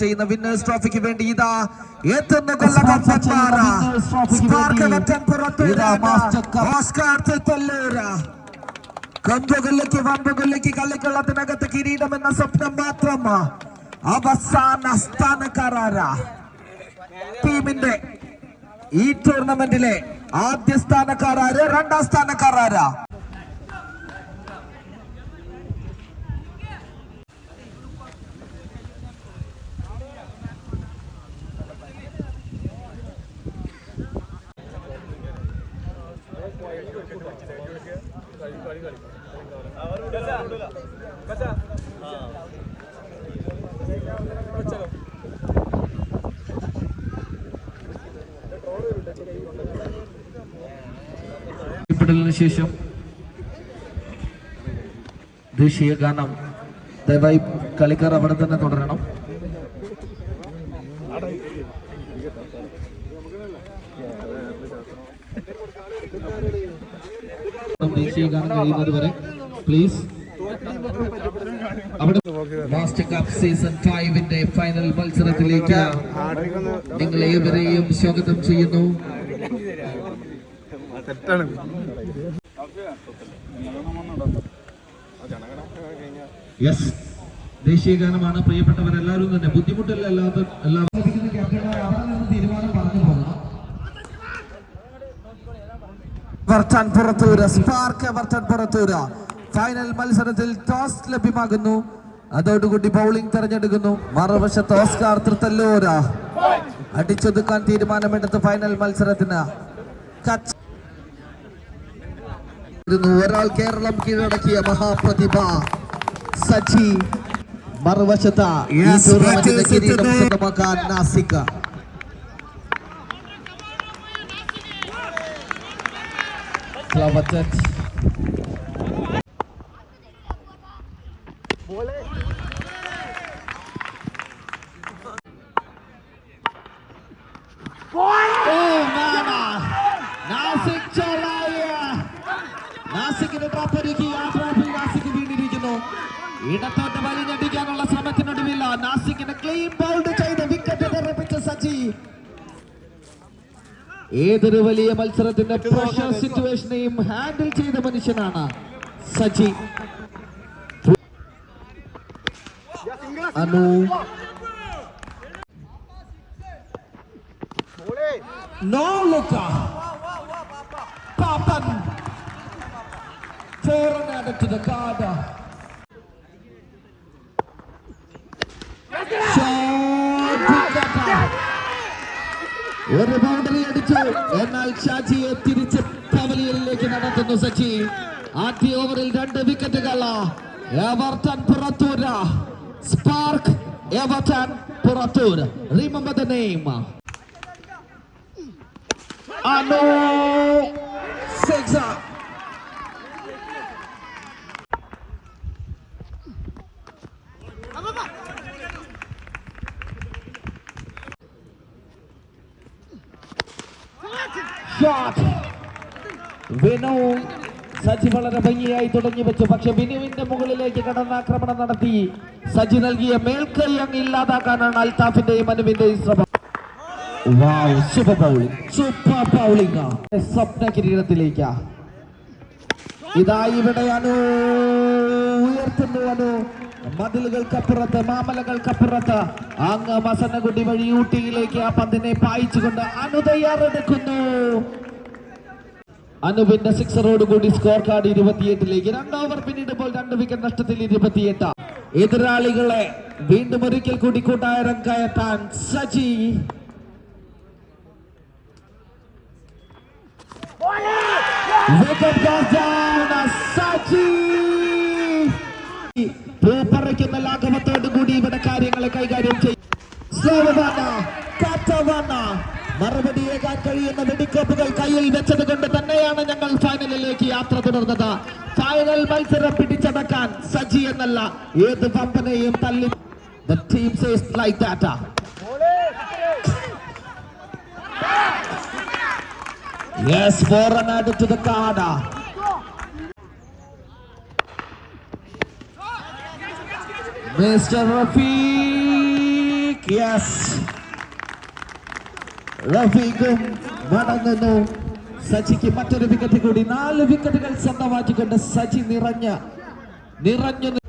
ചെയ്യുന്ന വിന്നേഴ്സ് ട്രോഫിക്ക് വേണ്ടി ഇതാ എത്തുന്ന കൊല്ലകപ്പന്മാരാ. വമ്പുകൊല്ലേക്ക് വമ്പുകളിലേക്ക് കളിക്കളത്തിനകത്ത് കിരീടം എന്ന സ്വപ്നം മാത്രം. അവസാന സ്ഥാനക്കാരാരാ ടീമിന്റെ ഈ ടൂർണമെന്റിലെ ആദ്യ സ്ഥാനക്കാരാര് രണ്ടാം സ്ഥാനക്കാരാരാ? ശേഷം ദേശീയ ഗാനം ദയവായി കളിക്കാർ അവിടെ തന്നെ തുടരണം. ഗാനം കഴിയുന്നത് വരെ. പ്ലീസ് അവിടെ മാസ്റ്റർ കപ്പ് സീസൺ ഫൈവിന്റെ ഫൈനൽ മത്സരത്തിലേക്ക് നിങ്ങൾ ഏവരെയും സ്വാഗതം ചെയ്യുന്നു. യെസ് ദേശീയ ഗാനമാണ് പ്രിയപ്പെട്ടവരെല്ലാവരും തന്നെ. ബുദ്ധിമുട്ടില്ല അല്ലാത്ത എല്ലാവരും തീരുമാനം എവർട്ടൺ പുറത്തൂര് സ്പാർക്ക് വർത്താൻ പുറത്തൂര്. ഫൈനൽ മത്സരത്തിൽ ടോസ് ലഭ്യമാകുന്നു. അതോടുകൂടി ബൗളിംഗ് തെരഞ്ഞെടുക്കുന്നു. മറുവശത്ത് ഓസ്കാർ തൃത്തല്ലൂര്. അടിച്ചൊതുക്കാൻ തീരുമാനമെടുത്ത് ഫൈനൽ മത്സരത്തിന്. ഒരാൾ കേരളം കീഴടക്കിയ മഹാപ്രതിഭ സജി. മറുവശത്ത് ഈ ടൂർണമെന്റിന്റെ കിരീടം സ്വന്തമാക്കാൻ നാസിക. Clover Church. ഏതൊരു വലിയ മത്സരത്തിന്റെ പ്രഷർ സിറ്റുവേഷനെയും ഹാൻഡിൽ ചെയ്ത മനുഷ്യനാണ് Saji. Anu. No look. Pappan. Four and to the card ഒരു ബൗണ്ടറി അടിച്ചു. എന്നാൽ ഷാജിയെ തിരിച്ച് പവലിയനിലേക്ക് നടത്തുന്നു സച്ചി. ആദ്യ ഓവറിൽ രണ്ട് വിക്കറ്റുകൾ Everton Purathur. Spark Everton Purathur remember the name Anu six. Shot Vinu Saji വളരെ ഭംഗിയായി തുടങ്ങി വെച്ചു. പക്ഷെ വിനുവിന്റെ മുകളിലേക്ക് കടന്ന ആക്രമണം നടത്തി. സജി നൽകിയ മേൽക്കൈ അങ്ങ് ഇല്ലാതാക്കാനാണ് അൽതാഫിന്റെയും അനുവിന്റെയും ശ്രമം. സൂപ്പർ ബൗളിംഗ് സൂപ്പർ ബൗളിംഗ് സ്വപ്ന കിരീടത്തിലേക്ക് ഇതാ ഇവിടെ അനു. ഉയർത്തുന്നു അനു മതിലുകൾക്കപ്പുറത്ത് മാമലകൾക്കപ്പുറത്ത്. അങ്ങ് മസനഗുഡി വഴി ഊട്ടിയിലേക്ക് ആ പന്തിനെ പായിച്ചുകൊണ്ട് അനു തയ്യാറെടുക്കുന്നു അനുവിന്റെ സിക്സറോട് കൂടി സ്കോർ കാർഡ് ഇരുപത്തിയെട്ടിലേക്ക്. രണ്ട് ഓവർ പിന്നിടുമ്പോൾ രണ്ട് വിക്കറ്റ് നഷ്ടത്തിൽ ഇരുപത്തിയെട്ട്. എതിരാളികളെ വീണ്ടും ഒരിക്കൽ കൂടി കൂട്ടായിരം കയറ്റാൻ സജി. Down. പൂപ്പറയ്ക്കുന്ന കൂടി ഇവിടെ കാര്യങ്ങളെ കൈകാര്യം ചെയ്യും മറുപടി ഏകാൻ കഴിയുന്ന വെടിക്കോപ്പുകൾ കയ്യിൽ വെച്ചത് കൊണ്ട് തന്നെയാണ് ഞങ്ങൾ ഫൈനലിലേക്ക് യാത്ര തുടർന്നത്. ഫൈനൽ മത്സരം പിടിച്ചടക്കാൻ സജി എന്നല്ല ഏത് വമ്പനെയും തല്ലി The team says like that. Mr. Rafi yes റഫീഖും മടങ്ങുന്നു സജിക്ക് മറ്റൊരു വിക്കറ്റ് കൂടി നാല് വിക്കറ്റുകൾ സ്വന്തമാക്കിക്കൊണ്ട് സജി നിറഞ്ഞ നിറഞ്ഞു നി-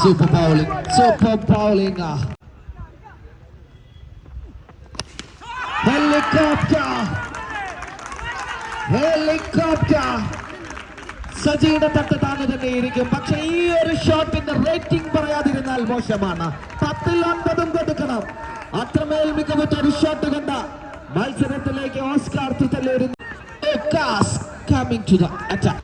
super bowling super bowling helicopter helicopter സജിയുടെ തട്ട് താന്നു തന്നെ ഇരിക്കും പക്ഷെ ഈ ഒരു ഷോട്ടിന്റെ റേറ്റിംഗ് പറയാതിരുന്നാൽ മോശമാണ്. പത്തിൽ ഒൻപതും കൊടുക്കണം. അത്രമേൽ മികവുറ്റ ഒരു ഷോട്ട് കണ്ട മത്സരത്തിലേക്ക് Oscar attack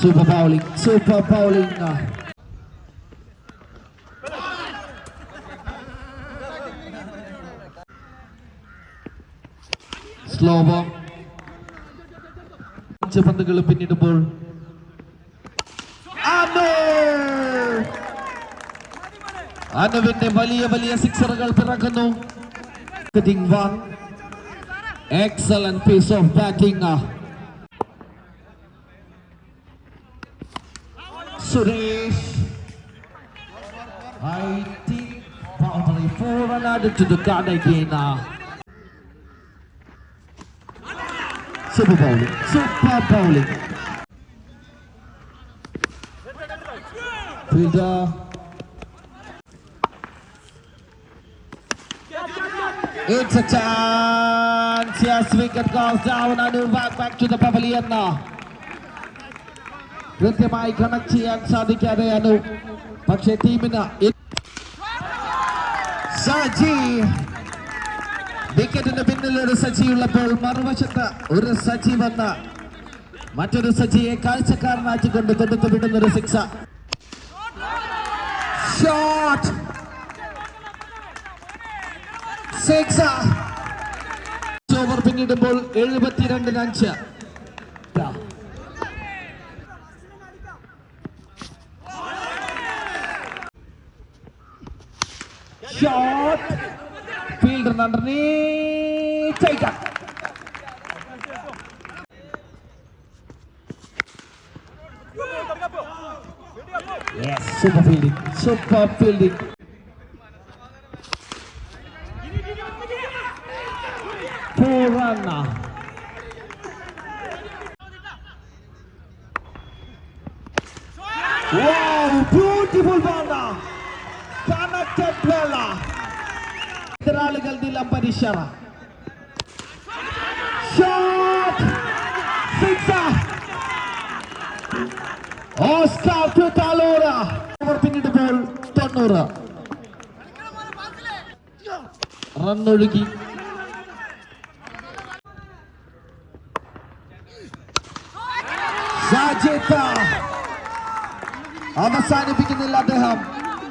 super bowling super bowling സ്ലോവോ അഞ്ച് പന്തുകൾ പിന്നിടുമ്പോൾ അനു! അനുവിന്റെ വലിയ വലിയ സിക്സറുകൾ പിറക്കുന്നു one excellent piece of batting Suresh I think boundary four run added to the card again. Uh, Super bowling, super bowling. Fielder. It's a chance. Yes, wicket goes down and back back to the pavilion now. കൃത്യമായി connect ചെയ്യാൻ സാധിക്കാതെ അനു പക്ഷേ ടീമിന് E- Saji വിക്കറ്റിന് പിന്നിൽ ഒരു സജി ഉള്ളപ്പോൾ മറുവശത്ത് ഒരു സജി വന്ന മറ്റൊരു സജിയെ കാഴ്ചക്കാരനാക്കിക്കൊണ്ട് തൊടുത്ത് വിടുന്ന ഒരു സിക്സ് ഷോട്ട് ഓവർ പിന്നിടുമ്പോൾ എഴുപത്തിരണ്ടിന് അഞ്ച് shot fielder underneath super fielding super fielding runner wow beautiful ball connected well എതിരാളികൾ ഷോട്ട്. സിക്സ്. ഓസ്കാർ തുതാലൂര ഓവർ പിന്നിടുമ്പോൾ തൊണ്ണൂറ്. റണ്ണൊഴുകി അവസാനിപ്പിക്കുന്നില്ല അദ്ദേഹം.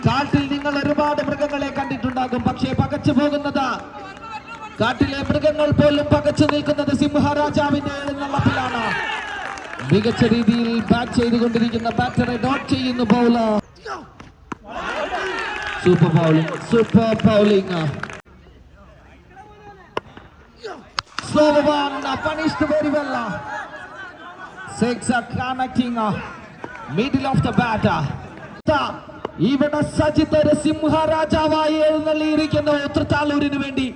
കാട്ടിൽ നിങ്ങൾ ഒരുപാട് മൃഗങ്ങളെ കണ്ടിട്ടുണ്ടാകും. പക്ഷേ പകച്ചു പോകുന്നത് കാട്ടിലെ മൃഗങ്ങൾ പോലും പകച്ചു നിൽക്കുന്നത് സിംഹരാജാവിന്റെ എഴുന്നള്ളപ്പിലാണ്. മികച്ച രീതിയിൽ ബാറ്റ് ചെയ്തുകൊണ്ടിരിക്കുന്ന ബാറ്ററെ ഡോട്ട് ചെയ്യുന്നു bowler super bowling super bowling punished very well six connecting middle of the batter ഇവിടെ സജിത്ത് ഒരു സിംഹരാജാവായി എഴുന്നള്ളിയിരിക്കുന്ന ഉത്രത്താലൂരിന് വേണ്ടി.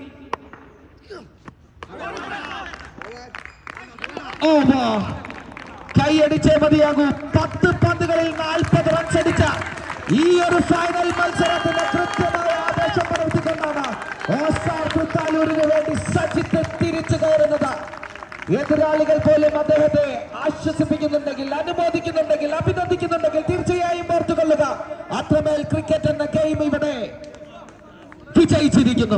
കൈയടിച്ചേ മതിയാകൂ. പത്ത് പന്തുകളിൽ നാൽപ്പത് റൺസ് അടിച്ച ഈ ഒരു ഫൈനൽ മത്സരത്തിന് കൃത്യമായ ആവേശം പ്രവർത്തിക്കുന്നതാണ് ഓസാർ തൃത്താലൂരിന് വേണ്ടി സജിത്ത് തിരിച്ചു കയറുന്നത്. എതിരാളികൾ പോലും അദ്ദേഹത്തെ ആശ്വസിപ്പിക്കുന്നുണ്ടെങ്കിൽ അനുമോദിക്കുന്നുണ്ടെങ്കിൽ അഭിനന്ദിക്കുന്നുണ്ടെങ്കിൽ തീർച്ചയായും ഓർത്തുകൊള്ളുക. അത്രമേൽ ക്രിക്കറ്റ് എന്ന ഗെയിം ഇവിടെ വിജയിച്ചിരിക്കുന്നു.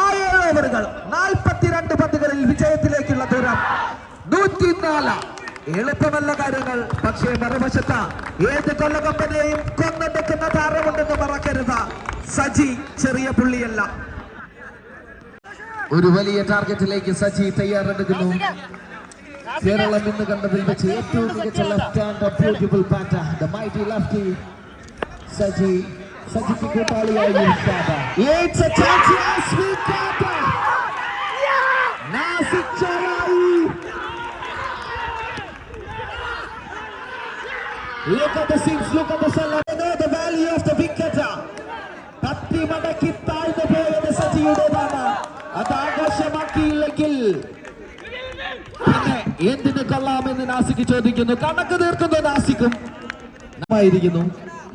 ആ ഏഴ് ഓവറുകൾ നാൽപ്പത്തിരണ്ട് പന്തുകളിൽ വിജയത്തിലേക്കുള്ള ദൂരം. നൂറ്റിനാല്. എളുപ്പമല്ല കാര്യങ്ങൾ പക്ഷേ മറുവശത്ത ഏത് കൊല്ലകമ്പനെയും കൊന്നെടുക്കുന്ന താരമുണ്ടെന്ന് മറക്കരുത്. സജി ചെറിയ പുള്ളിയല്ല. ഒരു വലിയ ടാർഗറ്റിലേക്ക് സജി തയ്യാറെടുക്കുന്നു. കേരളം ഇന്ന് കണ്ടതിൽ വെച്ച് ഏറ്റവും മികച്ച left hand beautiful batter the mighty lefty Saji സജിക്ക് കൂട്ടാളിയായി It's a chance, yes, we got it. Nasik ചരായി Look at the seams, look at the salad. They know the value of the big cutter. തട്ടി മടക്കി താഴ്ന്നു പോയത് സജിയുടേതാണ് അത് ആഘോഷമാക്കിയില്ലെങ്കിൽ പിന്നെ എന്തിന് കൊള്ളാമെന്ന് നാസിക്ക് ചോദിക്കുന്നു കണക്ക് തീർക്കുന്നു നാസിക്കും ായിരിക്കുന്നു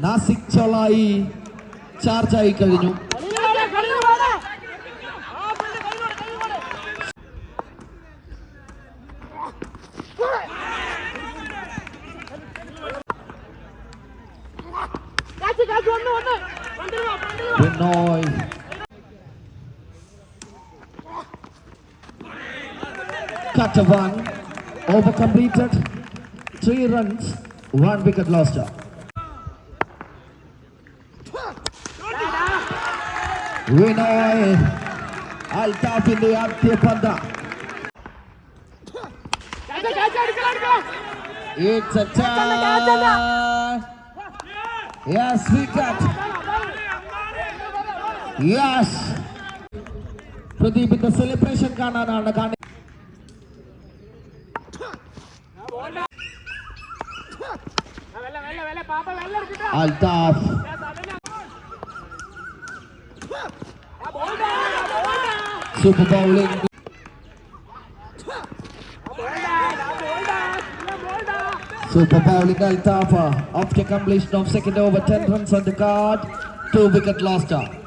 നാസിക് ചൊളായി ചാർജായി കഴിഞ്ഞു Binoy cut one over completed three runs one wicket lost Vinoy അൽതാഫിന്റെ ആദ്യ പന്ത് It's a tie. Yes, wicket. Yes. പ്രദീപിന്റെ സെലിബ്രേഷൻ കാണാനാണ് കാണി Althaf super bowling Super bowling. Super bowling Altafa. After completion of second over, 10 runs on the card, 2 wicket lost. Up.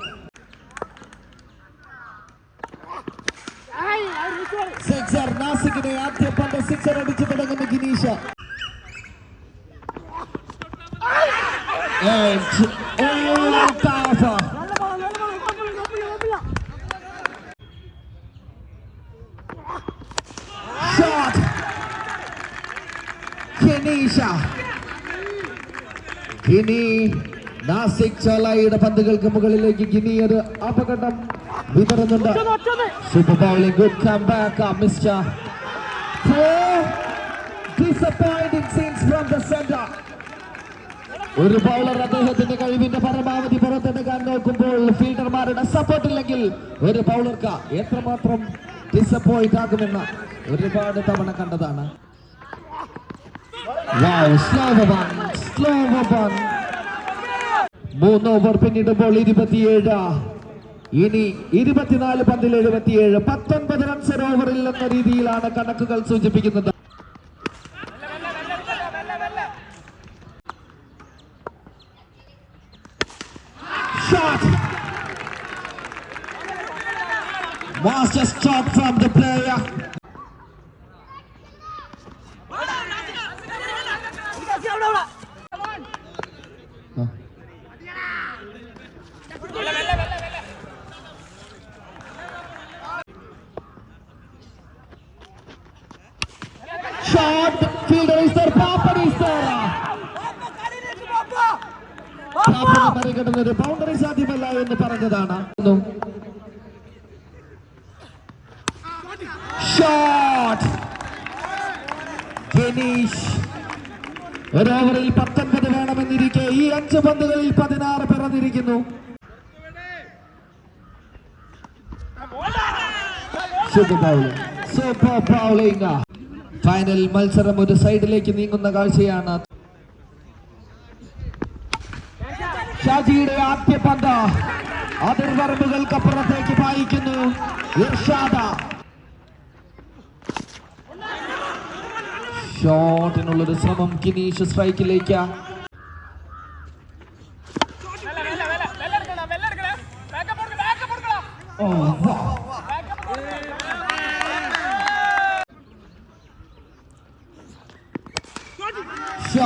ഗിനീഷ ഗിനി നാസിക് ചാലായിയുടെ പന്തുകൾക്ക് മുകളിലേക്ക് ഗിനി ഒരു അപകടം വിതറുന്നുണ്ട്. Super bowling good come back mister disappointing scenes from the centre ഒരു bowler അദ്ദേഹത്തിന്റെ കഴിവിന്റെ പരമാവധി പുറത്തെടുക്കാൻ നോക്കുമ്പോൾ ഫീൽഡർമാരുടെ സപ്പോർട്ട് ഇല്ലെങ്കിൽ ഒരു ബൗളർക്ക് എത്രമാത്രം ഡിസപ്പോയിന്റ് ആകുമെന്ന് ഒരുപാട് തവണ കണ്ടതാണ്. Wow, സ്ലോവബാൻ സ്ലോവബാൻ. മൂന്ന് ഓവർ പിന്നിടുമ്പോൾ ഇരുപത്തിയേഴ് ഇനി ഇരുപത്തിനാല് പന്തിൽ എഴുപത്തിയേഴ് പത്തൊൻപത് റൺസ് ഓവറിൽ എന്ന രീതിയിലാണ് കണക്കുകൾ സൂചിപ്പിക്കുന്നത്. Master stop from the player. Shot. Fielder is there. Papa is there. പാപ്പനെ മറികടന്ന് ഒരു ബൗണ്ടറി സാധ്യമല്ല എന്ന് പറഞ്ഞതാണ് ഷോട്ട് ഗണീഷ് ഒരു ഓവറിൽ പത്തൊൻപത് വേണമെന്നിരിക്കെ ഈ അഞ്ച് പന്തുകളിൽ പതിനാറ് പിറന്നിരിക്കുന്നു സൂപ്പർ ബൗളിംഗ് സൂപ്പർ ഫൈനൽ മത്സരം ഒരു സൈഡിലേക്ക് നീങ്ങുന്ന കാഴ്ചയാണ്. ഷാജിയുടെ ആദ്യ പന്ത് അതിർവറമ്പുകൾക്കപ്പുറത്തേക്ക് പായിക്കുന്നു ഇർഷാദ. ഷോട്ടിനുള്ളൊരു ശ്രമം കിനീഷ് സ്ട്രൈക്കിലേക്ക്. ഓ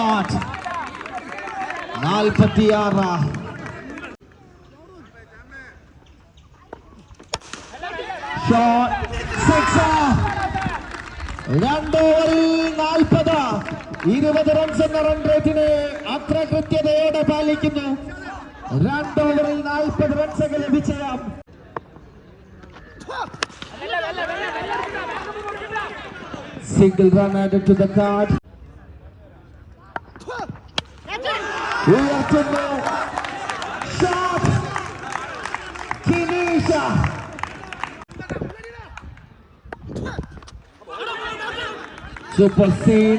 ഷോട്ട് നാൽപ്പത്തിയാറ്. ഷോട്ട് സിക്സ് രണ്ട് ഓവറിൽ നാൽപ്പത്. ഇരുപത് റൺസ് എന്ന റൺ റേറ്റിനെ അത്ര കൃത്യതയോടെ പാലിക്കുന്നു. രണ്ട് ഓവറിൽ നാൽപ്പത് runs ലഭിച്ചയാം. Single run added to the card super scene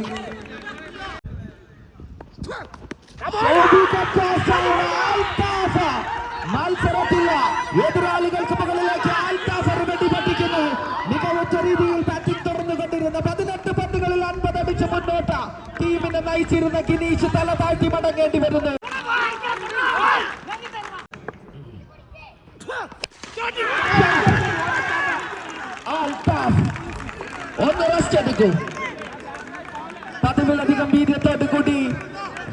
മത്സരത്തില്ല എതിരാളികൾക്ക് മുകളിലേക്ക് ആൽത്താസർ വെടി പറ്റിക്കുന്നു. മികവുറ്റ രീതിയിൽ തട്ടി തുറന്നുകൊണ്ടിരുന്ന പതിനെട്ട് പന്തുകളിൽ അൻപത് അടിച്ച് മുന്നോട്ട്. ടീമിനെ നയിച്ചിരുന്ന കിനീഷ് തല താഴ്ത്തി മടങ്ങേണ്ടി വരുന്നു. പതിവിലധികം വീര്യത്തോടു കൂടി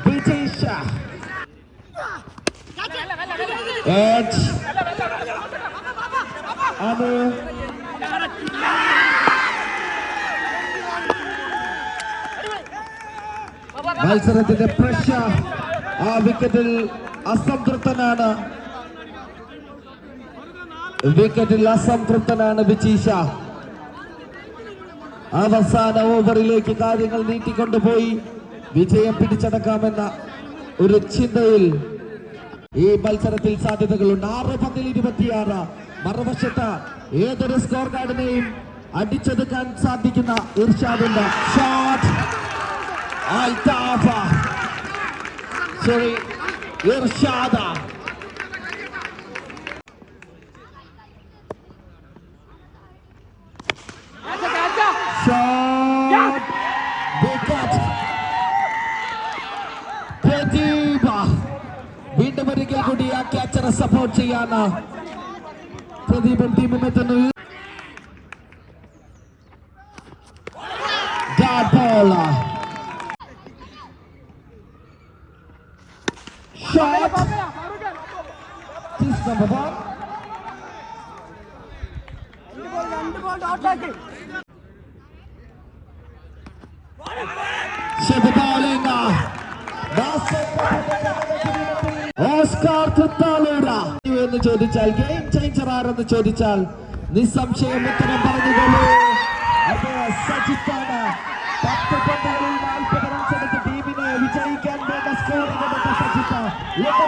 വിജയിച്ച അത് മത്സരത്തിന്റെ പ്രഷർ ആ വിക്കറ്റിൽ അസംതൃപ്തനാണ്. വിക്കറ്റിൽ അസംതൃപ്തനാണ് ബിച്ചീഷ അവസാന ഓവറിലേക്ക് കാര്യങ്ങൾ നീട്ടിക്കൊണ്ടുപോയി. വിജയം പിടിച്ചടക്കാമെന്ന ഒരു ചിന്തയിൽ ഈ മത്സരത്തിൽ സാധ്യതകളുണ്ട്. ആറ് പത്തിൽ ഇരുപത്തിയാറ്. മറുവശത്ത് ഏതൊരു സ്കോർ കാർഡിനെയും അടിച്ചെടുക്കാൻ സാധിക്കുന്ന ഇർഷാദിന്റെ shot sorry Irshad. ക്യാച്ചറെ സപ്പോർട്ട് ചെയ്യാന് പ്രദീപൻ ടീമും എത്തുന്നു Dot ball. ചോദിച്ചാൽ ഗെയിം ചേഞ്ചർ ആരെന്ന് ചോദിച്ചാൽ നിസ്സംശയം ഉത്തരം പറഞ്ഞുകൊള്ളൂ. അത് സജിത്താണ് പത്ത് പന്തുകളിൽ നാൽപ്പത് റൺസ് എടുത്ത് ടീമിനെ വിജയിക്കാൻ വേണ്ട കൊടുത്ത സജിത്ത് ലോക